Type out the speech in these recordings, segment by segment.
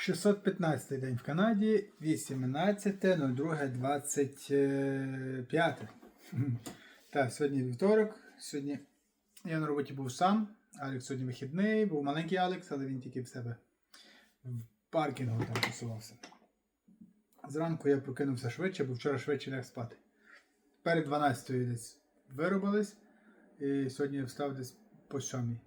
615 день в Канаді, 18.02.25. Так, сьогодні вівторок. Сьогодні я на роботі був сам. Алекс сьогодні вихідний, був маленький Алекс, але він тільки в себе в паркінгу там посувався. Зранку я прокинувся швидше, бо вчора швидше ляг спати. Перед 12 десь виробились. І сьогодні я встав десь по 7.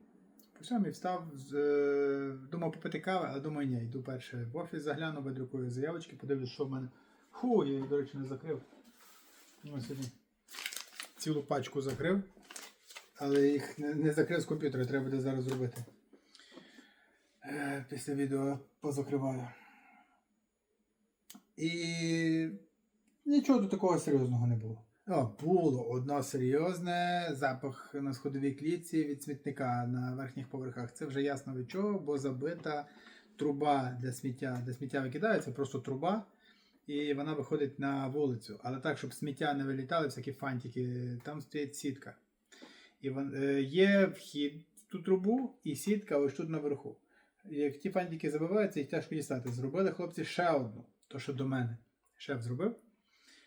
По 7 встав, е, думав попити кави, але думаю, ні, йду перше в офіс, загляну, видрукую заявочки, подивлюсь, що в мене. Фу, я її, до речі, не закрив. Ну, сьогодні цілу пачку закрив, але їх не, закрив з комп'ютера, треба буде зараз зробити. Е, Після відео позакриваю. І нічого тут такого серйозного не було. О, було одно серйозне запах на сходовій клітці від смітника на верхніх поверхах. Це вже ясно від чого, бо забита труба для сміття. Де сміття викидається, просто труба, і вона виходить на вулицю. Але так, щоб сміття не вилітали, всякі фантики, там стоїть сітка. І е, є вхід в ту трубу і сітка ось тут наверху. Як ті фантики забиваються, їх тяжко дістати. Зробили хлопці ще одну, то що до мене. Шеф зробив.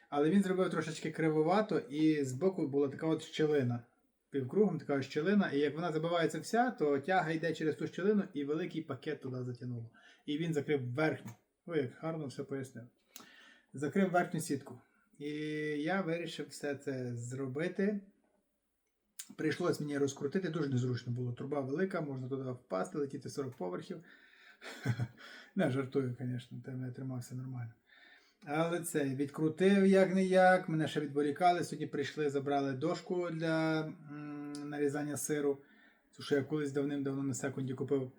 Але він зробив трошечки кривовато, і збоку була така от щелина. Півкругом така щелина, і як вона забивається вся, то тяга йде через ту щелину і великий пакет туди затягнуло. І він закрив верхню. Ой, як гарно все пояснив. Закрив верхню сітку. І я вирішив все це зробити. Прийшлось мені розкрутити, дуже незручно було. Труба велика, можна туди впасти, летіти 40 поверхів. Не, жартую, звісно, там я тримався нормально. Але це відкрутив як не як. Мене ще відволікали. Сьогодні прийшли, забрали дошку для нарізання сиру. Цю, що я колись давним-давно на секунді купив.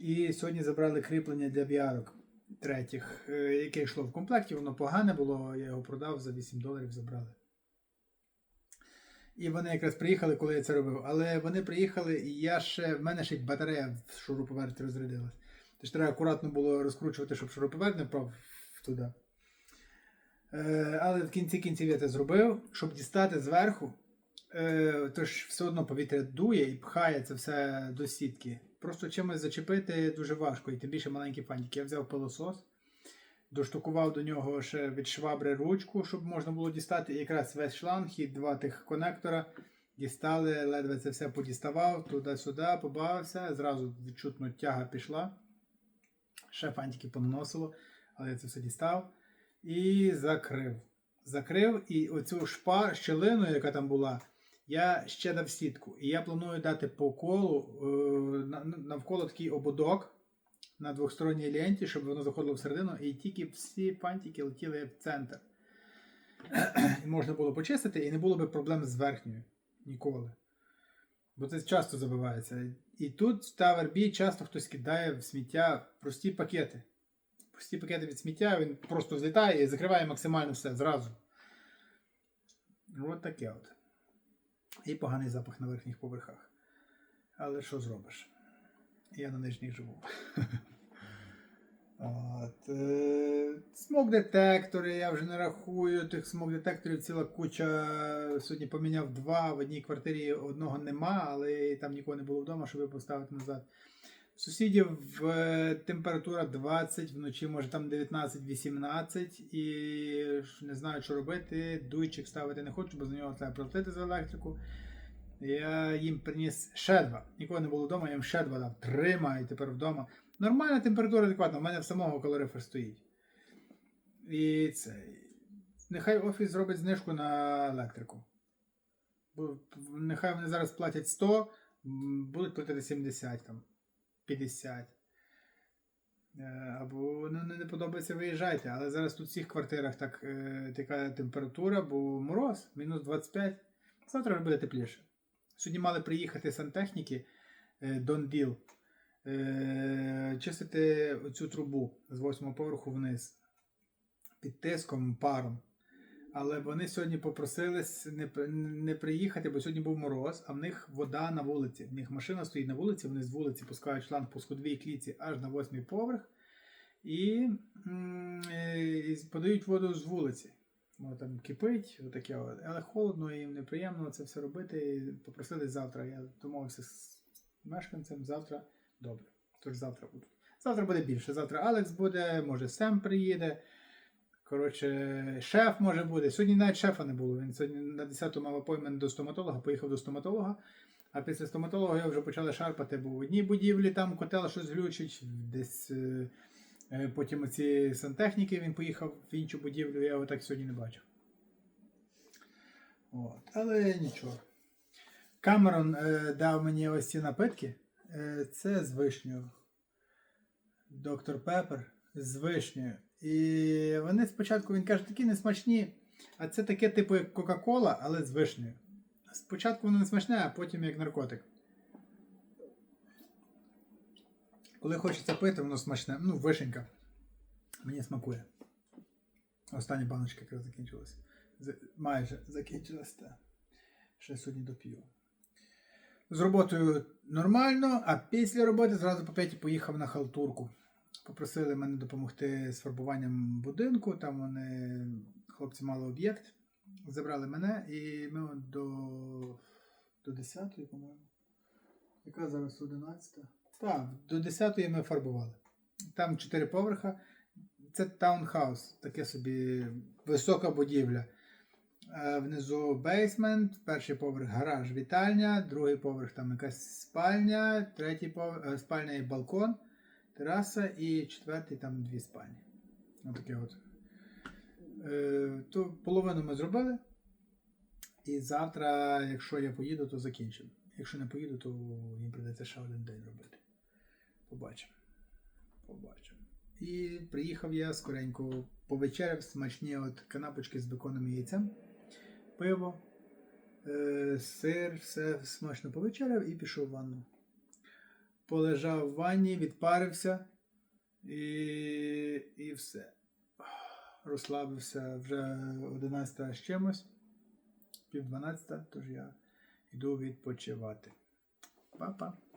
І сьогодні забрали кріплення для віарок третіх, е, яке йшло в комплекті. Воно погане було, я його продав за 8 доларів забрали. І вони якраз приїхали, коли я це робив. Але вони приїхали, і я ще, в мене ще й батарея в шуруповерті розрядилась. Тож треба акуратно було розкручувати, щоб шуруповерт не впав туди. Е, але в кінці кінців я це зробив, щоб дістати зверху. Е, тож все одно повітря дує і пхає це все до сітки. Просто чимось зачепити дуже важко, і тим більше маленький фантик. Я взяв пилосос, доштукував до нього ще від швабри ручку, щоб можна було дістати. І якраз весь шланг і два тих конектора дістали, ледве це все подіставав, туди-сюди, побавився, зразу відчутно тяга пішла. Ще фантики понаносило, але я це все дістав. І закрив. Закрив і оцю шпа, щелину, яка там була, я ще дав сітку. І я планую дати по колу е, навколо такий ободок на двохсторонній ленті, щоб воно заходило всередину, і тільки всі фантики летіли в центр. Можна було почистити, і не було би проблем з верхньою. Ніколи. Бо це часто забивається. І тут в Tower часто хтось кидає в сміття прості пакети пусті пакети від сміття, він просто злітає і закриває максимально все зразу. От таке от. І поганий запах на верхніх поверхах. Але що зробиш? Я на нижніх живу. От, е, смок-детектори, я вже не рахую. Тих смок-детекторів ціла куча. Сьогодні поміняв два. В одній квартирі одного нема, але там нікого не було вдома, щоб його поставити назад. Сусідів е, температура 20, вночі може там 19-18 і не знаю, що робити. Дуйчик ставити не хочу, бо за нього треба платити за електрику. Я їм приніс ще два. Нікого не було вдома, я їм ще два дав. Три тепер вдома. Нормальна температура адекватна, в мене в самого калорифер стоїть. І це. Нехай офіс зробить знижку на електрику. Бо нехай вони зараз платять 100, будуть платити 70 там. 50. Е, Або ну, не подобається, виїжджайте. Але зараз тут в всіх квартирах так, е, така температура, бо мороз, мінус 25. Завтра вже буде тепліше. Сьогодні мали приїхати сантехніки Донділ. Е, чистити оцю трубу з восьмого поверху вниз під тиском паром. Але вони сьогодні попросились не, не приїхати, бо сьогодні був мороз, а в них вода на вулиці. В них машина стоїть на вулиці, вони з вулиці пускають шланг по сходовій клітці аж на восьмий поверх і, е, і подають воду з вулиці. Воно там кипить, отаке. Але холодно їм неприємно це все робити. І попросили завтра. Я домовився з мешканцем завтра. Добре. Тож завтра буду. Завтра буде більше. Завтра Алекс буде, може Сем приїде. Коротше, шеф може буде. Сьогодні навіть шефа не було. Він сьогодні на 10-ту мав апоймент до стоматолога, поїхав до стоматолога. А після стоматолога його вже почали шарпати, бо в одній будівлі там котел щось глючить, десь е, е, потім оці сантехніки він поїхав в іншу будівлю, я його так сьогодні не бачив. От. Але нічого. Камерон е, дав мені ось ці напитки. Е, це з вишнею. Доктор Пеппер з вишнею. І вони спочатку, він каже, такі несмачні. А це таке, типу, як Кока-Кола, але з вишнею. Спочатку воно не смачне, а потім як наркотик. Коли хочеться пити, воно смачне. Ну, вишенька. Мені смакує. Остання баночка якраз закінчилась. Майже закінчилась, та. Ще сьогодні доп'ю. З роботою нормально, а після роботи зразу по п'яті поїхав на халтурку. Попросили мене допомогти з фарбуванням будинку. Там вони, хлопці, мали об'єкт. Забрали мене і ми до, до 10-ї, по-моєму. Яка зараз 11? Так, до 10-ї ми фарбували. Там 4 поверха. Це таунхаус, таке собі висока будівля. Е, Внизу бейсмент, перший поверх гараж, вітальня, другий поверх там якась спальня, третій поверх спальня і балкон, тераса і четвертий там дві спальні. Отаке от. Е, То половину ми зробили. І завтра, якщо я поїду, то закінчимо. Якщо не поїду, то їм прийдеться ще один день робити. Побачимо. Побачимо. І приїхав я скоренько повечеряв смачні от канапочки з беконом і яйцем, пиво, е, сир, все смачно повечеряв і пішов в ванну. Полежав в ванні, відпарився і, і все. Розслабився вже 11 з чимось, пів 12, тож я йду відпочивати. Па-па.